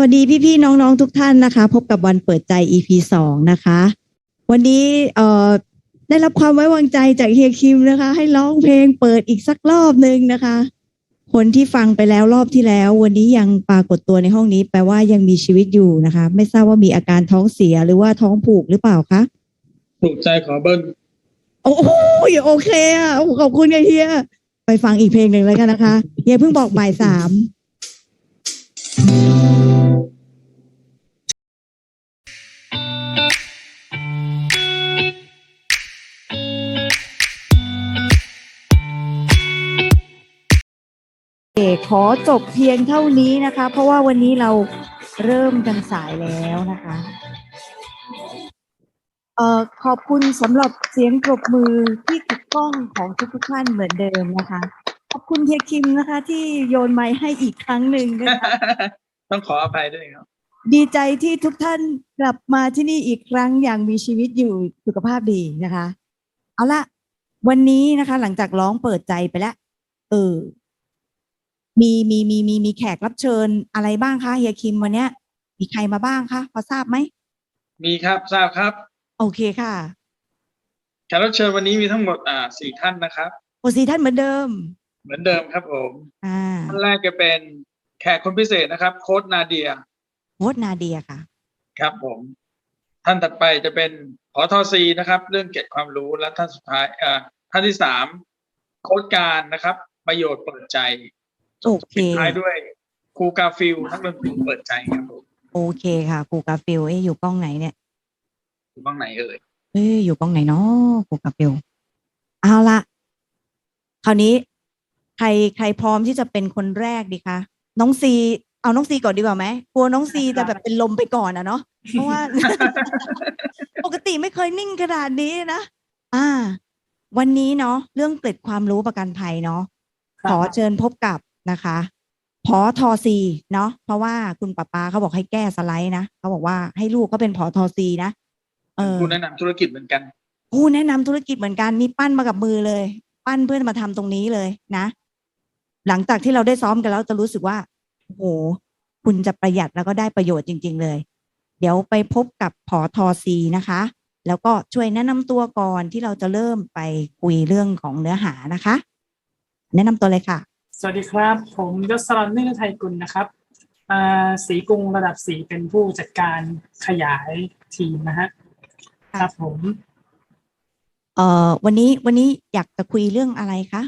วัสดีพี่ๆน้องๆทุกท่านนะคะ พบกับวันเปิดใจ EP สองนะคะ วันนี้เอ่อได้รับความไว้วางใจจากเฮียคิมนะคะ ให้ร้องเพลงเปิดอีกสักรอบหนึ่งนะคะ คนที่ฟังไปแล้วรอบที่แล้ว วันนี้ยังปรากฏตัวในห้องนี้ แปลว่ายังมีชีวิตอยู่นะคะ ไม่ทราบว่ามีอาการท้องเสียหรือว่าท้องผูกหรือเปล่าคะถูกใจขอเบิ้ลโอ้โหโอเคอะโอ้ขอบคุณค่ะเฮียไปฟังอีกเพลงหนึ่งแล้วกันนะคะเฮียเพิ่งบอกบ่ายสามโอ ขอจบเพียงเท่านี้นะคะ เพราะว่าวันนี้เราเริ่มกันสายแล้วนะคะเอ่อขอบคุณสำหรับเสียงปรบมือที่ถูกต้องของทุกๆท่านเหมือนเดิมนะคะ ขอบคุณเฮียคิมนะคะ ที่โยนไม้ให้อีกครั้งหนึ่งนะคะต้องขออภัยด้วยครับ ดีใจที่ทุกท่านกลับมาที่นี่อีกครั้งอย่างมีชีวิตอยู่สุขภาพดีนะคะ เอาละวันนี้นะคะ หลังจากร้องเปิดใจไปแล้วเออ มีมีมีมีมีแขกรับเชิญอะไรบ้างคะเฮียคิมวันเนี้ย มีใครมาบ้างคะพอทราบไหมมีครับทราบครับโอเคค่ะแขกรับเชิญวันนี้มีทั้งหมดอ่าสี่ท่านนะครับ โอซีท่านเหมือนเดิม เหมือนเดิมครับผมอ่าท่านแรกจะเป็นแขกคนพิเศษนะครับ โค้ดนาเดียโพสต์นาเดียค่ะ ครับผม ท่านถัดไปจะเป็นขอทอซีนะครับ เรื่องเก็บความรู้และท่านสุดท้ายอ่าท่านที่สามโค้ดการนะครับ ประโยชน์เปิดใจ โอเค ปิดท้ายด้วยครูกาฟิลนักดนตรีเปิดใจครับผมโอเคค่ะครูกาฟิลเอ๊ะอยู่กล้องไหนเนี่ย อยู่บ้างไหนเอ่ยเอ้ยอยู่กล้องไหนเนาะครูกาฟิลเอาละคราวนี้ ใครใครพร้อมที่จะเป็นคนแรกดีคะน้องซีเอาน้องซีก่อนดีกว่าไหมกลัวน้องซีจะแบบเป็นลมไปก่อนอะเนาะเพราะว่า ปกติไม่เคยนิ่งขนาดนี้นะอ่า วันนี้เนาะเรื่องเกร็ดความรู้ประกันภัยเนาะครับขอเชิญพบกับ นะคะพอทอซีเนาะเพราะว่าคุณป้าป้าเขาบอกให้แก้สไลด์นะเขาบอกว่าให้ลูกเขาเป็นพอทอซีนะเออผู้แนะนำธุรกิจเหมือนกันผู้แนะนำธุรกิจเหมือนกันนี่ปั้นมากับมือเลย ปั้นเพื่อมาทำตรงนี้เลยนะ หลังจากที่เราได้ซ้อมกันแล้วจะรู้สึกว่าโอ้โหคุณจะประหยัดแล้วก็ได้ประโยชน์จริง ๆ เลย เดี๋ยวไปพบกับพอทอซีนะคะ แล้วก็ช่วยแนะนำตัวก่อนที่เราจะเริ่มไปคุยเรื่องของเนื้อหานะคะ แนะนำตัวเลยค่ะ สวัสดีครับ ผมยศรันเนื่อไทยกุลนะครับอ่าสีกรุงระดับสีเป็นผู้จัดการขยายทีมนะฮะค่ะครับผมเอ่อวันนี้วันนี้อยากจะคุยเรื่องอะไรคะ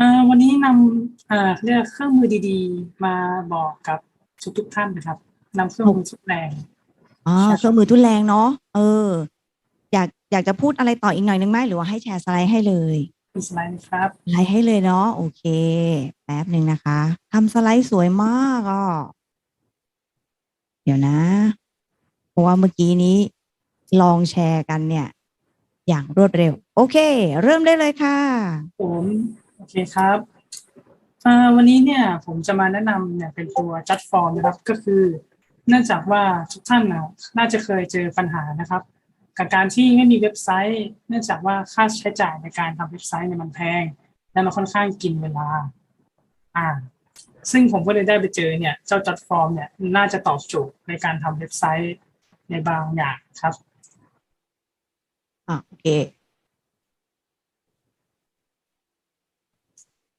อ่าวันนี้นำอ่าเรียกเครื่องมือดี ๆ มาบอกกับทุกทุกๆท่านนะครับนำเครื่องมือชุดแรงอ๋อใช่ครับเครื่องมือทุนแรงเนาะเออ อยากอยากจะพูดอะไรต่ออีกหน่อยนึงไหมหรือว่าให้แชร์สไลด์ให้เลยมี สไลด์นะครับสไลด์ให้เลยเนาะโอเค แป๊บหนึ่งนะคะทำสไลด์สวยมากอะเดี๋ยวนะ เพราะว่าเมื่อกี้นี้ลองแชร์กันเนี่ย อย่างรวดเร็ว โอเค เริ่มได้เลยค่ะผมโอเคครับอ่าวันนี้เนี่ยผมจะมาแนะนำเนี่ยเป็นตัวจัดฟอร์มนะครับก็คือ เนื่องจากว่าทุกท่านนะน่าจะเคยเจอปัญหานะครับ กับการที่ไม่มีเว็บไซต์ เนื่องจากว่าค่าใช้จ่ายในการทำเว็บไซต์เนี่ยมันแพง และมันค่อนข้างกินเวลา อ่า ซึ่งผมก็เลยได้ไปเจอเนี่ย เจ้าจัดฟอร์มเนี่ยน่าจะตอบโจทย์ในการทำเว็บไซต์ในบางอย่างครับอะโอเค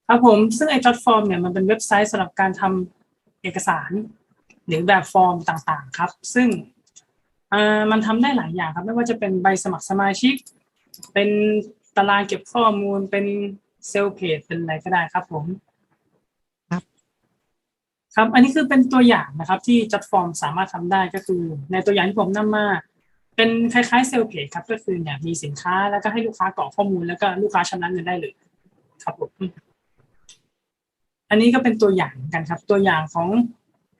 ครับผมซึ่งไอ้จัดฟอร์มเนี่ยมันเป็นเว็บไซต์สำหรับการทำเอกสาร หรือแบบฟอร์มต่างๆ ครับ ซึ่งอ่า มันทำได้หลายอย่างครับ ไม่ว่าจะเป็นใบสมัครสมาชิก เป็นตารางเก็บข้อมูลเป็นเซลล์เพจเป็นอะไรก็ได้ครับผมครับ ครับ อันนี้คือเป็นตัวอย่างนะครับ ที่จัดฟอร์มสามารถทำได้ก็คือ ในตัวอย่างที่ผมนำมาเป็นคล้ายๆเซลล์เพจครับก็คือเนี่ยมีสินค้าแล้วก็ให้ลูกค้ากรอกข้อมูลแล้วก็ลูกค้าชำระเงินได้เลย ครับผมอันนี้ก็เป็นตัวอย่างเหมือนกันครับ ตัวอย่างของ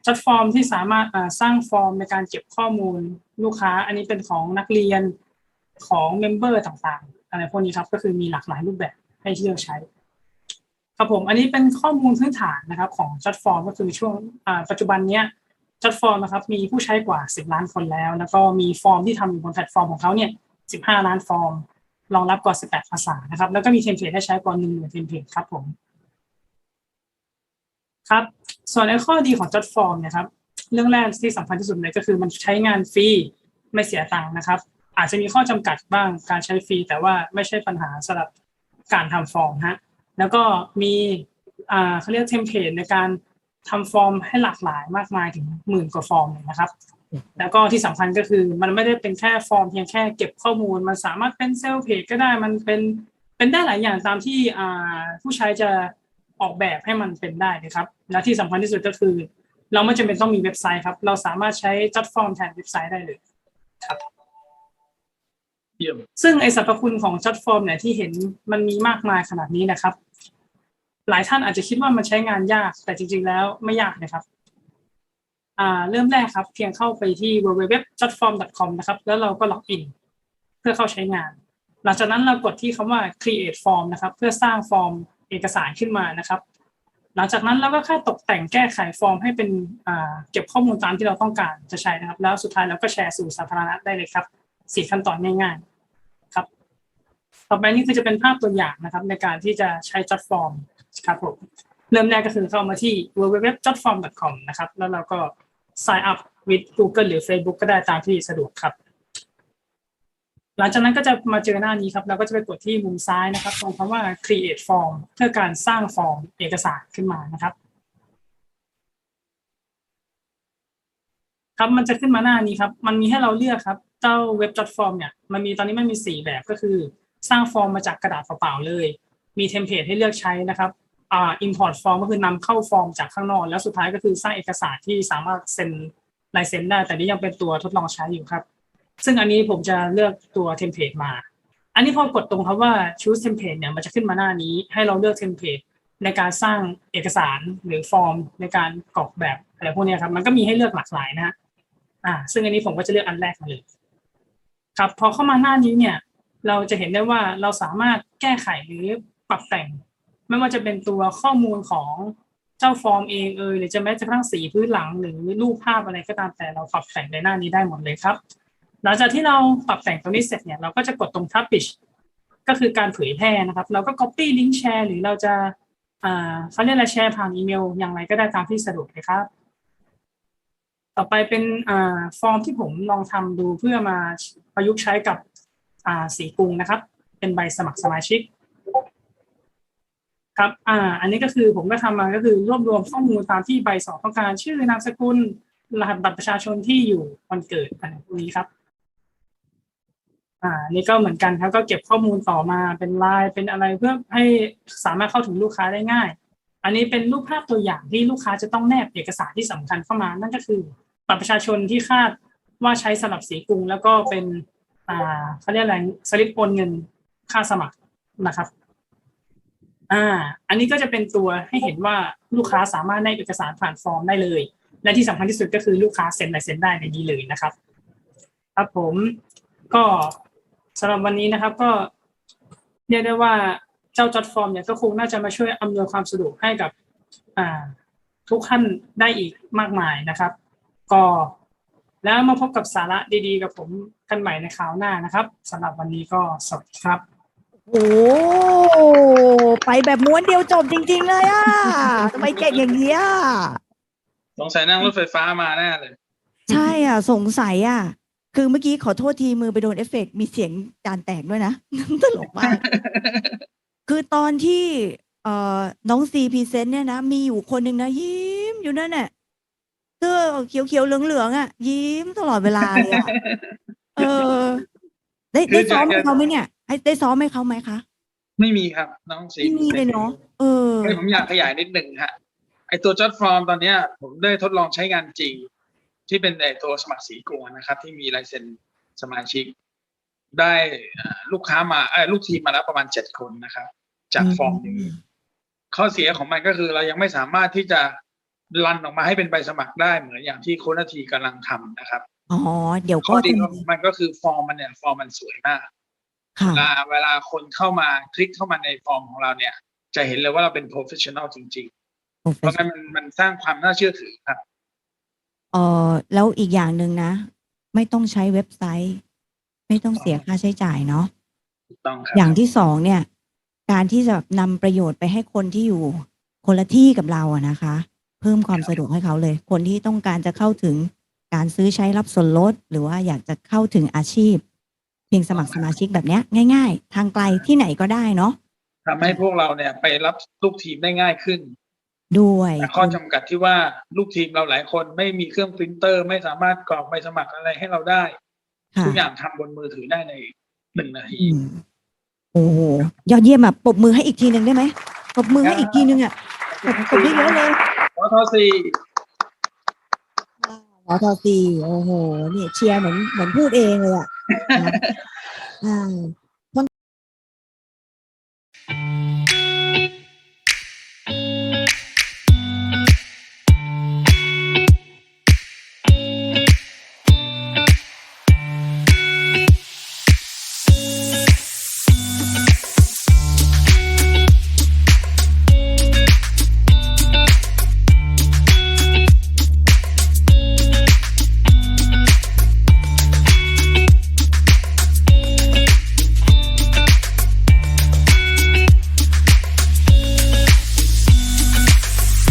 จัดฟอร์มที่สามารถสร้างฟอร์มในการเก็บข้อมูลลูกค้า อันนี้เป็นของนักเรียนของเมมเบอร์ต่างๆ อะไรพวกนี้ครับ ก็คือมีหลากหลายรูปแบบให้เลือกใช้ ครับผมอันนี้เป็นข้อมูลพื้นฐานนะครับ ของจัดฟอร์มก็คือช่วงปัจจุบันเนี้ยจัดฟอร์มนะครับมีผู้ใช้กว่า 10 ล้านคนแล้ว แล้วก็มีฟอร์มที่ทำอยู่บนแพลตฟอร์มของเขาเนี่ย 15 ล้านฟอร์มรองรับกว่า 18 ภาษานะครับ แล้วก็มีเทมเพลตให้ใช้กว่า1 0,000เทมเพลตครับผม ครับ ส่วนในข้อดีของ j o t form เนะครับ เรื่องแรกที่สำคัญที่สุดเลยก็คือมันใช้งานฟรีไม่เสียตังค์นะครับ อาจจะมีข้อจำกัดบ้างการใช้ฟรี แต่ว่าไม่ใช่ปัญหาสำหรับการทำฟอร์มฮะแล้วก็มีอ่าเขาเรียกเทมเพลตในการทำฟอร์มให้หลากหลายมากมายถึงหมื่นกว่าฟอร์มเลยนะครับ แล้วก็ที่สำคัญก็คือมันไม่ได้เป็นแค่ฟอร์มเพียงแค่เก็บข้อมูล มันสามารถเป็นเซลล์เพจก็ได้มันเป็นเป็นได้หลายอย่างตามที่อ่าผู้ใช้จะ ออกแบบให้มันเป็นได้นะครับ และที่สำคัญที่สุดก็คือ เราไม่จำเป็นต้องมีเว็บไซต์ครับ เราสามารถใช้จัดฟอร์มแทนเว็บไซต์ได้เลยเยี่ยมซึ่งไอสรรพคุณของจัดฟอร์มเนี่ยที่เห็นมันมีมากมายขนาดนี้นะครับ หลายท่านอาจจะคิดว่ามันใช้งานยากแต่จริง ๆ แล้วไม่ยากนะครับอ่าเริ่มแรกครับ เพียงเข้าไปที่ www.jotform.com นะครับ แล้วเราก็ล็อกอิน เพื่อเข้าใช้งาน หลังจากนั้นเรากดที่คำว่า create form นะครับ เพื่อสร้างฟอร์ม เอกสารขึ้นมานะครับ หลังจากนั้นเราก็แค่ตกแต่งแก้ไขฟอร์มให้เป็นเก็บข้อมูลตามที่เราต้องการจะใช้นะครับ แล้วสุดท้ายเราก็แชร์สู่สาธารณะได้เลยครับสี่ขั้นตอนง่ายๆครับ ต่อไปนี่คือจะเป็นภาพตัวอย่างนะครับ ในการที่จะใช้จัดฟอร์มครับผมเริ่มแรกก็คือเข้ามาที่ www.jotform.com นะครับ แล้วเราก็ sign up with Google หรือ Facebook ก็ได้ตามที่สะดวกครับ หลังจากนั้นก็จะมาเจอหน้านี้ครับ เราก็จะไปกดที่มุมซ้ายนะครับ ตรงคำว่า create form เพื่อการสร้างฟอร์มเอกสารขึ้นมานะครับ ครับมันจะขึ้นมาหน้านี้ครับ มันมีให้เราเลือกครับเจ้าเว็บจัดฟอร์มเนี่ยมันมีตอนนี้มันมีสี่แบบก็คือ สร้างฟอร์มมาจากกระดาษเปล่าๆเลย มีเทมเพลตให้เลือกใช้นะครับอ่า import form ก็คือนำเข้าฟอร์มจากข้างนอก แล้วสุดท้ายก็คือสร้างเอกสารที่สามารถเซ็นลายเซ็นได้ แต่นี่ยังเป็นตัวทดลองใช้อยู่ครับ ซึ่งอันนี้ผมจะเลือกตัวเทมเพลตมา อันนี้พอกดตรงคำว่า choose template เนี่ยมันจะขึ้นมาหน้านี้ ให้เราเลือกเทมเพลตในการสร้างเอกสารหรือฟอร์มในการกรอกแบบอะไรพวกนี้ครับ มันก็มีให้เลือกหลากหลายนะฮะอ่า ซึ่งอันนี้ผมก็จะเลือกอันแรกมาเลยครับพอเข้ามาหน้านี้เนี่ย เราจะเห็นได้ว่าเราสามารถแก้ไขหรือปรับแต่ง ไม่ว่าจะเป็นตัวข้อมูลของเจ้าฟอร์มเองเอยหรือจะแม้กระทั่งสีพื้นหลังหรือรูปภาพอะไรก็ตามแต่เราปรับแต่งในหน้านี้ได้หมดเลยครับ หลังจากที่เราปรับแต่งตรงนี้เสร็จเนี่ยเราก็จะกดตรง publish ก็คือการเผยแพร่นะครับ เราก็ copy link share หรือเราจะเขาเรียกอะไรแชร์ผ่านอีเมล อย่างไรก็ได้ตามที่สะดวกเลยครับ ต่อไปเป็นอฟอร์มที่ผมลองทำดูเพื่อมาประยุกต์ใช้กับสีกรุงนะครับ เป็นใบสมัครสมาชิกครับ อ่า อันนี้ก็คือผมก็ทำมาก็คือรวบรวมข้อมูลตามที่ใบสอบต้องการ ชื่อนามสกุล รหัสบัตรประชาชนที่อยู่วันเกิดอะไรพวกนี้ครับ อ่านี่ก็เหมือนกันครับก็เก็บข้อมูลต่อมาเป็นไลน์เป็นอะไรเพื่อให้สามารถเข้าถึงลูกค้าได้ง่าย อันนี้เป็นรูปภาพตัวอย่างที่ลูกค้าจะต้องแนบเอกสารที่สำคัญเข้ามา นั่นก็คือบัตรประชาชนที่คาดว่าใช้สำหรับสีกรุง แล้วก็เป็นอ่าเขาเรียกอะไรสลิปโอนเงินค่าสมัครนะครับ อ่า อันนี้ก็จะเป็นตัวให้เห็นว่าลูกค้าสามารถได้เอกสารผ่านฟอร์มได้เลย และที่สำคัญที่สุดก็คือลูกค้าเซ็นลายเซ็นได้ในนี้เลยนะครับ ครับผมก็ สำหรับวันนี้นะครับก็เรียกได้ว่าเจ้าจัดฟอร์มเนี่ยก็คงน่าจะมาช่วยอำนวยความสะดวกให้กับอ่าทุกท่านได้อีกมากมายนะครับ ก็แล้วมาพบกับสาระดีๆ กับผมกันใหม่ในคราวหน้านะครับสำหรับวันนี้ก็สวัสดีครับโอ้ไปแบบม้วนเดียวจบจริง ๆ เลยอะทำไมเก่งอย่างนี้อะสงสัยนั่งรถไฟฟ้ามาแน่เลย ใช่อะ สงสัยอะ คือเมื่อกี้ขอโทษทีมือไปโดนเอฟเฟกต์มีเสียงจานแตกด้วยนะ ตลกมาก คือตอนที่เอ่อน้องซีพรีเซนต์เนี่ยนะมีอยู่คนหนึ่งนะ ยิ้มอยู่นั่นแหละเสื้อเขียวๆเหลืองๆอะ ยิ้มตลอดเวลาเลยอะเออ ได้คืได้อซ้อมอยากจะให้เขาไหมเนี่ยให้ได้ซ้อมให้เขาไหมคะ ไม่มีครับ น้องสีไม่มีเลยเนาะเออเฮ้ยผมอยากขยายนิดหนึ่งฮะไอตัวจอดฟอร์มตอนเนี้ย ผมได้ทดลองใช้งานจริง ที่เป็นไอตัวสมัครสีกรุงนะครับ ที่มีลายเซ็นสมาชิก ได้อ่าลูกค้ามาเออลูกทีมมาแล้วประมาณเจ็ดคนนะครับ จากฟอร์มนี้ข้อเสียของมันก็คือเรายังไม่สามารถที่จะรันออกมาให้เป็นใบสมัครได้เหมือนอย่างที่โคนาทีกำลังทำนะครับอ๋อเดี๋ยวข้ก็อดีจะของมันก็คือฟอร์มมันเนี่ยฟอร์มมันสวยมากค่ะเวลาเวลาคนเข้ามาคลิกเข้ามาในฟอร์มของเราเนี่ย จะเห็นเลยว่าเราเป็น professional จริง ๆ เพราะงั้นมันมันสร้างความน่าเชื่อถือครับ เออแล้วอีกอย่างหนึ่งนะ ไม่ต้องใช้เว็บไซต์ ไม่ต้องเสียค่าใช้จ่ายเนาะถูกต้องครับอย่างที่สองเนี่ย การที่จะแบบนำประโยชน์ไปให้คนที่อยู่คนละที่กับเราอะนะคะ เพิ่มความสะดวกให้เขาเลย คนที่ต้องการจะเข้าถึงการซื้อใช้รับส่วนลด หรือว่าอยากจะเข้าถึงอาชีพ เพียงสมัครสมาชิกแบบเนี้ยง่าย ๆ ทางไกลที่ไหนก็ได้เนาะ ทำให้พวกเราเนี่ยไปรับลูกทีมได้ง่ายขึ้น ด้วยแต่ข้อจำกัดที่ว่าลูกทีมเราหลายคนไม่มีเครื่องปรินเตอร์ ไม่สามารถกรอกใบสมัครอะไรให้เราได้ค่ะทุกอย่างทำบนมือถือได้ในหนึ่งนาทีอืมโอ้โหยอดเยี่ยมอะปรบมือให้อีกทีหนึ่งได้ไหมปรบมือให้อีกทีหนึ่งอะปรบปรบเยอะๆเลยปทสี่หมอทอซีโอ้โหเนี่ยเชียร์เหมือนเหมือนพูดเองเลยอะนะอ่า